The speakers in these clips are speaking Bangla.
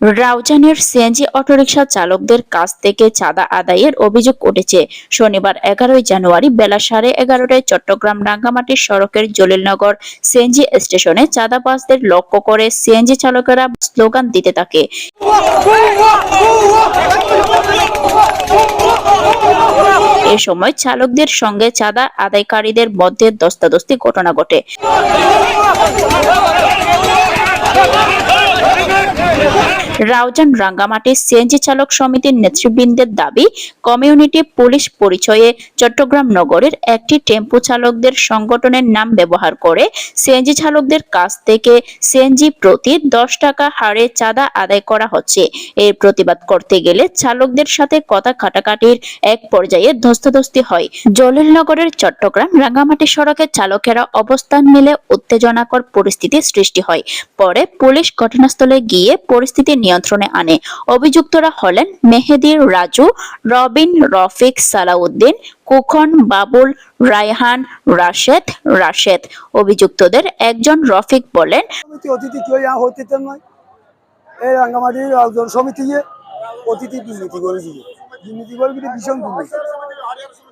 রাউজানের সিএনজি অটোরিকশা চালকদের কাছ থেকে চাঁদা আদায়ের অভিযোগ উঠেছে। শনিবার এগারোই জানুয়ারি বেলা সাড়ে এগারোটায় চট্টগ্রাম রাঙ্গামাটি সড়কের জলিলনগর সিএনজি স্টেশনে চাঁদাবাজদের লক্ষ্য করে সিএনজি চালকেরা স্লোগান দিতে থাকে। এ সময় চালকদের সঙ্গে চাঁদা আদায়কারীদের মধ্যে দস্তাদস্তি ঘটনা ঘটে। রাউজান রাঙ্গামাটি সিএনজি চালক সমিতির নেতৃবৃন্দের দাবি, কমিউনিটি পুলিশ পরিচয়ে চট্টগ্রাম নগরের একটি টেম্পু চালকদের সংগঠনের নাম ব্যবহার করে সিএনজি চালকদের কাছ থেকে সিএনজি প্রতি দশ টাকা হারে চাঁদা আদায় করা হচ্ছে। এর প্রতিবাদ করতে গেলে চালকদের সাথে কথা কাটাকাটির এক পর্যায়ে ধস্তাধস্তি হয়। জলিলনগরের চট্টগ্রাম রাঙ্গামাটি সড়কে চালকেরা অবস্থান নিলে উত্তেজনাকর পরিস্থিতি সৃষ্টি হয়। পরে পুলিশ ঘটনাস্থলে গিয়ে পরিস্থিতি নিয়ন্ত্রণে আনে। অভিযুক্তরা হলেন মেহেদি রাজু, রবিন রফিক সালাউদ্দিন কুখন বাবুল, রায়হান রাশেদ রাশেদ। অভিযুক্তদের একজন রফিক বলেন ইয়া নয় এই রাঙ্গামাটির একজন সমিতি ইয়ে অতিথি দুর্নীতি করেছি। দুর্নীতি করে ভীষণ দুর্নীতি।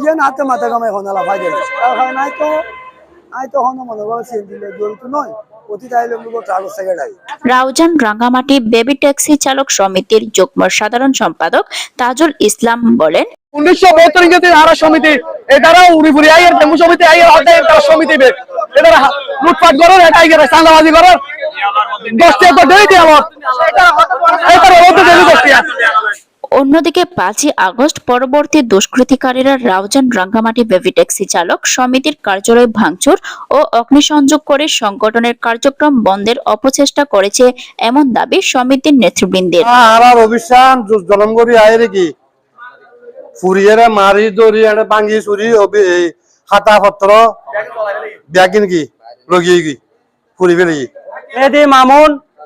ইয়ে না হাতে মাথা কামাই হন আলা ফাইদে নাই তো তো হন মনে নয়। রাউজান রাঙ্গামাটি বেবি ট্যাক্সি চালক সমিতির যুগ্ম সাধারণ সম্পাদক তাজুল ইসলাম বলেন উনিশশো বহত্তর ইংরেজি আরা সমিতি উড়িপুরি আইয়ের জম্মু সমিতি আইয়ের অর্ধেক তারা সমিতি লুটপাট এটা আইয়ের দশটি আমার এটার মধ্যে দেরি দশটি অন্যদিকে পাঁচই আগস্ট পরবর্তী দুষ্কৃতিকারীরা রাউজান রাঙ্গামাটি বেবি ট্যাক্সি চালক সমিতির কার্যালয় ভাঙচুর ও অগ্নিসংযোগ করে সংগঠনের কার্যক্রম বন্ধের অপচেষ্টা করেছে এমন দাবি সমিতির নেতৃবৃন্দের। আমার অভিশান জলম করি আইরে কি? ফুরিয়েরে মারি দড়ি চুরি এই খাতা পত্র। ব্যাগিন কি? লগিয়ে কি? ফুরি ফেলে কি মেহেদি মামুন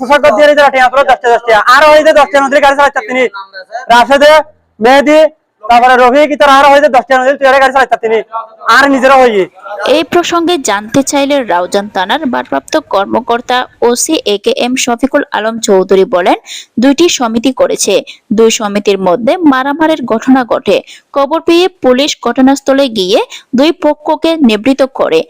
পোশাক দিয়ে দশটা দশটা। আর দশটা নদীর গাড়ি রাশেদে, মেহেদি এই প্রসঙ্গে জানতে চাইলে রাউজান থানার ভারপ্রাপ্ত কর্মকর্তা OC A K M Shafiqul Alam Chowdhury বলেন, দুইটি সমিতি করেছে। দুই সমিতির মধ্যে মারামারির ঘটনা ঘটে। খবর পেয়ে পুলিশ ঘটনাস্থলে গিয়ে দুই পক্ষকে নিবৃত করে।